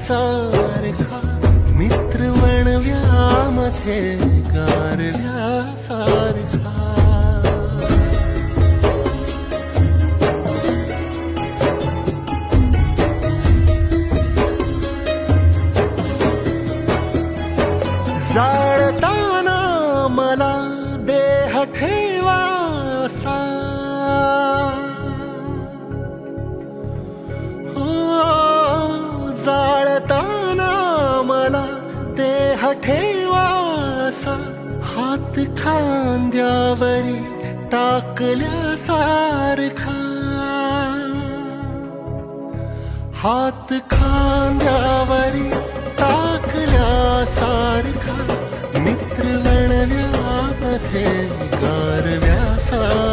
सारखा मित्र वणव्यामध्ये गारव्या सारखा. जाळताना मला देह ठेवा. देह ठेवासा हात खांद्यावरी टाकल्यासारखा हात खांद्यावरी टाकल्यासारखा मित्र वणव्यामध्ये गारव्यासारखा